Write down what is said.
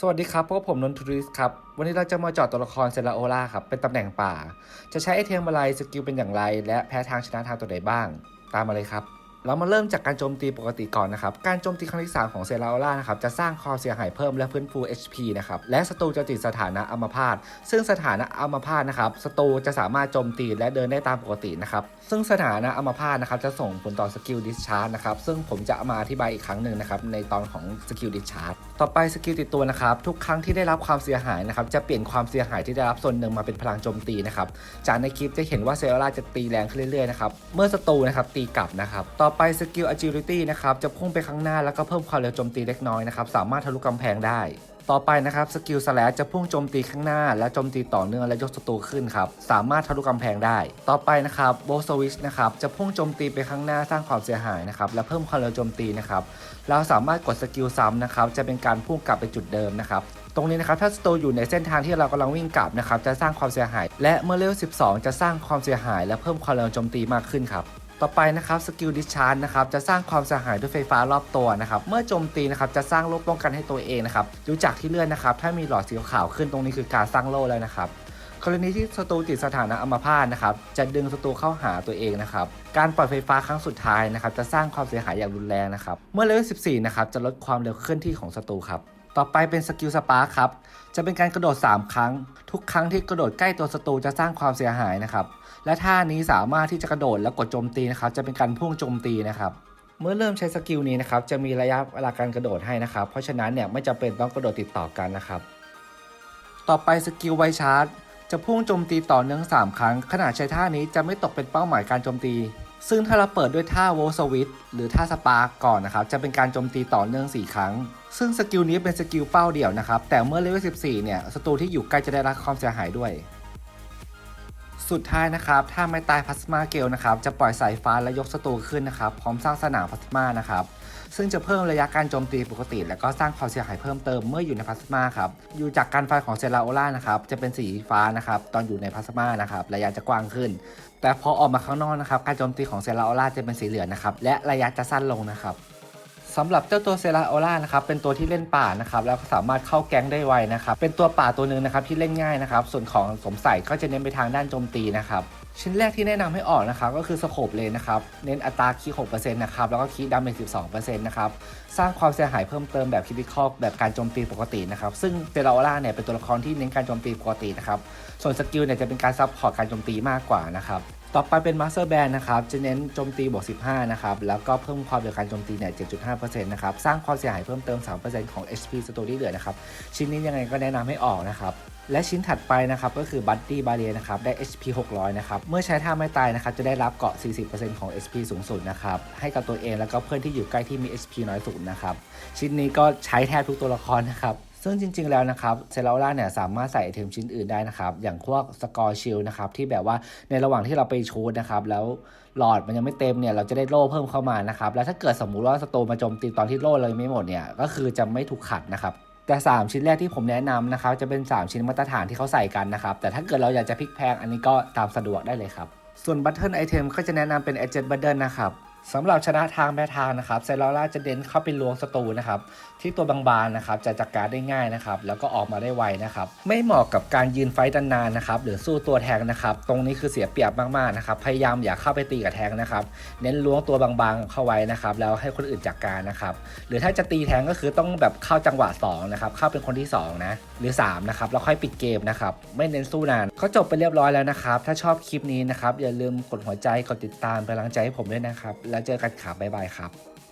สวัสดีครับ พวกผมนนทริสครับ วันนี้เราจะมาเจอดตัวละครเซราโอล่าครับ เป็นตำแหน่งป่า จะใช้ไอเทมอะไร สกิลเป็นอย่างไร และแพ้ทางชนะทางตัวไหนบ้าง ตามมาเลยครับ เรามาเริ่มจากการโจมตีปกติก่อนนะครับ การโจมตีครั้งที่ 3 ของเซราล่านะครับจะสร้างความเสียหายเพิ่มและฟื้นฟู HP นะครับ และศัตรูจะติดสถานะอัมพาต ซึ่งสถานะอัมพาตนะครับศัตรูจะสามารถโจมตีและเดินได้ตามปกตินะครับ ซึ่งสถานะอัมพาตนะครับจะส่งผลต่อสกิลดิสชาร์จนะครับ ซึ่งผมจะมาอธิบายอีกครั้งหนึ่งนะครับในตอนของสกิลดิสชาร์จ ต่อไปสกิลติดตัวนะครับทุกครั้งที่ได้รับความเสียหายนะครับจะเปลี่ยนความเสียหายที่ได้รับส่วนหนึ่งมาเป็นพลังโจมตีนะครับ จากในคลิปจะเห็นว่าเซลล่าจะตีแรงขึ้นเรื่อยๆนะครับ เมื่อศัตรูนะครับตีกลับนะครับต่อไปสกิล agility นะครับจะพุ่งไปข้างหน้าแล้วก็เพิ่มความเร็วโจมตีเล็กน้อยนะครับสามารถทะลุกำแพงได้ ต่อไปนะครับสกิลสแลชจะพุ่งโจมตีข้างหน้า และโจมตีต่อเนื่องและยกศัตรูขึ้นครับสามารถทะลุกำแพงได้ ต่อไปนะครับโบสวิชนะครับจะพุ่งโจมตีไปข้างหน้าสร้างความเสียหายนะครับและเพิ่มความเร็วโจมตีนะครับเราสามารถกดสกิลซ้ำนะครับจะเป็นการพุ่งกลับไปจุดเดิมนะครับตรงนี้นะครับถ้าสโตอยู่ในเส้นทางที่เรากำลังวิ่งกลับนะครับจะสร้างความเสียหาย และเมื่อเลเวล12 จะสร้างความเสียหาย และเพิ่มความเร็วโจมตีมากขึ้นครับ ต่อไปนะครับสกิลดิชาร์นะครับจะสร้างความเสียหายด้วยไฟฟ้ารอบตัวนะครับเมื่อโจมตีนะครับจะสร้างโล่ป้องกันให้ตัวเองนะครับดูจากที่เลื่อนนะครับถ้ามีหลอดสีขาวขึ้นตรงนี้คือการสร้างโล่แล้วนะครับกรณีที่ศัตรูติดสถานะอัมพาตนะครับจะดึงศัตรูเข้าหาตัวเองนะครับการปล่อยไฟฟ้าครั้งสุดท้ายนะครับจะสร้างความเสียหายอย่างรุนแรงนะครับเมื่อเลเวล14นะครับจะลดความเร็วเคลื่อนที่ของศัตรูครับ ต่อไปเป็นสกิลสปาร์ครับ จะเป็นการกระโดด 3 ครั้ง ทุกครั้งที่กระโดดใกล้ตัวศัตรูจะสร้างความเสียหายนะครับ และท่านี้สามารถที่จะกระโดดแล้วกดโจมตีนะครับ จะเป็นการพุ่งโจมตีนะครับ เมื่อเริ่มใช้สกิลนี้นะครับ จะมีระยะเวลาการกระโดดให้นะครับ เพราะฉะนั้นเนี่ยไม่จำเป็นต้องกระโดดติดต่อกันนะครับ ต่อไปสกิลไวชาร์จจะพุ่งโจมตีต่อเนื่อง 3 ครั้ง ขณะใช้ท่านี้จะไม่ตกเป็นเป้าหมายการโจมตี ซึ่งถ้าเราเปิดด้วยท่าโวลสวิตหรือท่าสปาร์กก่อนนะครับ จะเป็นการโจมตีต่อเนื่อง 4 ครั้ง ซึ่งสกิลนี้เป็นสกิลเป้าเดี่ยวนะครับ แต่เมื่อเลเวล 14 เนี่ยศัตรูที่อยู่ใกล้จะได้รับความเสียหายด้วย สุดท้ายนะครับถ้าไม่ตายพลาสมาเกลนะครับ จะปล่อยสายฟ้าและยกศัตรูขึ้นนะครับ พร้อมสร้างสนามพลาสมานะครับ ซึ่งจะเพิ่มระยะการโจมตีปกติ และก็สร้างความเสียหายเพิ่มเติมเมื่ออยู่ในพลาสมาครับอยู่จากการไฟของเซราโอล่านะครับจะเป็นสีฟ้านะครับตอนอยู่ในพลาสมานะครับระยะจะกว้างขึ้น แต่พอออกมาข้างนอกนะครับการโจมตีของเซราโอล่าจะเป็นสีเหลืองนะครับและระยะจะสั้นลงนะครับสำหรับเจ้าตัวเซราโอล่านะครับเป็นตัวที่เล่นป่านะครับแล้วก็สามารถเข้าแก๊งได้ไวนะครับเป็นตัวป่าตัวหนึ่งนะครับที่เล่นง่ายนะครับส่วนของสมใส่ก็จะเน้นไปทางด้านโจมตีนะครับ ชิ้นแรกที่แนะนำให้ออกนะครับก็คือสโคปเลยนะครับเน้นอัตราคีย์เซ็นะครับแล้วก็คีย์ดาเมจ12%นะครับสร้างความเสียหายเพิ่มเติมแบบคิดิคอลแบบการโจมตีปกตินะครับซึ่งเซราล่าเนี่ยเป็นตัวละครที่เน้นการโจมตีปกตินะครับส่วนสกิลเนี่ยจะเป็นการซับพอร์ตการโจมตีมากกว่านะครับ ต่อไปเป็น Master Band นะครับ จะเน้นโจมตีบวก 15 นะครับ แล้วก็เพิ่มความเร็วการโจมตีเนี่ย 7.5%นะครับ สร้างความเสียหายเพิ่มเติม 3%ของ HP สตูที่เหลือนะครับ ชิ้นนี้ยังไงก็แนะนำให้ออกนะครับและชิ้นถัดไปนะครับก็คือ Buddy Barrier นะครับได้ HP 600 นะครับ เมื่อใช้ท่าไม่ตายนะครับจะได้รับเกาะ 40%ของ HP สูงสุดนะครับ ให้กับตัวเองแล้วก็เพื่อนที่อยู่ใกล้ที่มี HP น้อยสุดนะครับ ชิ้นนี้ก็ใช้แทบทุกตัวละครนะครับ ซึ่งจริง ๆ แล้วนะครับเซราล่าเนี่ยสามารถใส่ไอเทมชิ้นอื่นได้นะครับ อย่างพวกสกอร์ชิลนะครับที่แบบว่าในระหว่างที่เราไปชูดนะครับ แล้วหลอดมันยังไม่เต็มเนี่ยเราจะได้โล่เพิ่มเข้ามานะครับ แล้วถ้าเกิดสมมุติว่าสโตมาโจมตีตอนที่โล่เรายังไม่หมดเนี่ยก็คือจะไม่ถูกขัดนะครับแต่ 3 ชิ้นแรกที่ผมแนะนำนะครับจะเป็น 3 ชิ้นมาตรฐานที่เขาใส่กันนะครับ แต่ถ้าเกิดเราอยากจะพลิกแพงอันนี้ก็ตามสะดวกได้เลยครับ ส่วนบัตเทิลไอเทมก็จะแนะนำเป็น a g e n t Bundle นะครับ สำหรับชนะทางแพ้ทางนะครับเซราล่าจะเด่นเข้าไปลวงศัตรูนะครับที่ตัวบางๆนะครับจะจัดการได้ง่ายนะครับแล้วก็ออกมาได้ไวนะครับไม่เหมาะกับการยืนไฟต์นานๆนะครับหรือสู้ตัวแทงนะครับตรงนี้คือเสียเปรียบมากๆนะครับพยายามอย่าเข้าไปตีกับแทงนะครับเน้นล้วงตัวบางๆเข้าไว้นะครับแล้วให้คนอื่นจัดการนะครับหรือถ้าจะตีแทงก็คือต้องแบบเข้าจังหวะ2นะครับเข้าเป็นคนที่2นะหรือ3นะครับแล้วค่อยปิดเกมนะครับไม่เน้นสู้นานก็จบไปเรียบร้อยแล้วนะครับถ้าชอบคลิปนี้นะครับอย่าลืมกดหัวใจกดติดตามเป็นกำลังใจให้ผมด้วยนะครับแล้วเจอกันครับบ๊ายบายครับ